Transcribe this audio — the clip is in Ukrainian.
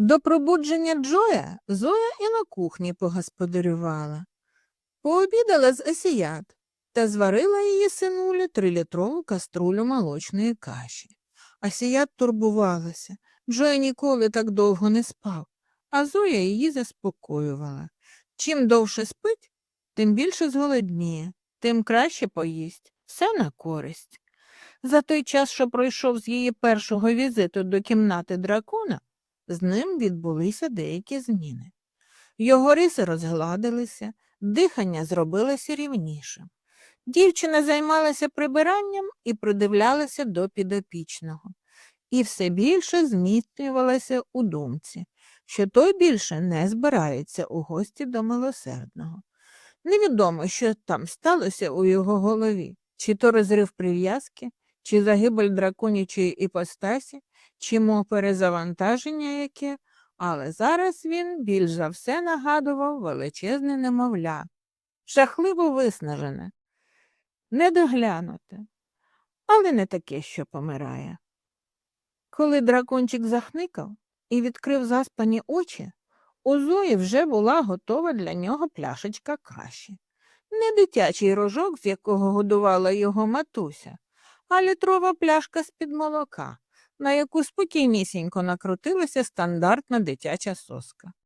До пробудження Джоя Зоя і на кухні погосподарювала. Пообідала з осіят та зварила її синулі трилітрову каструлю молочної каші. Асіят турбувалася. Джоя ніколи так довго не спав, а Зоя її заспокоювала. Чим довше спить, тим більше зголодніє, тим краще поїсть. Все на користь. За той час, що пройшов з її першого візиту до кімнати дракона, з ним відбулися деякі зміни. Його риси розгладилися, дихання зробилося рівнішим. Дівчина займалася прибиранням і придивлялася до підопічного, і все більше зміцнювалася у думці, що той більше не збирається у гості до милосердного. Невідомо, що там сталося у його голові, чи то розрив прив'язки, чи загибель драконячої іпостасі, чи мов перезавантаження яке, але зараз він більш за все нагадував величезне немовля, жахливо виснажене, недоглянуте, але не таке, що помирає. Коли дракончик захникав і відкрив заспані очі, у Зої вже була готова для нього пляшечка каші. Не дитячий рожок, з якого годувала його матуся, а літрова пляшка з-під молока, на яку спокійнісінько накрутилася стандартна дитяча соска.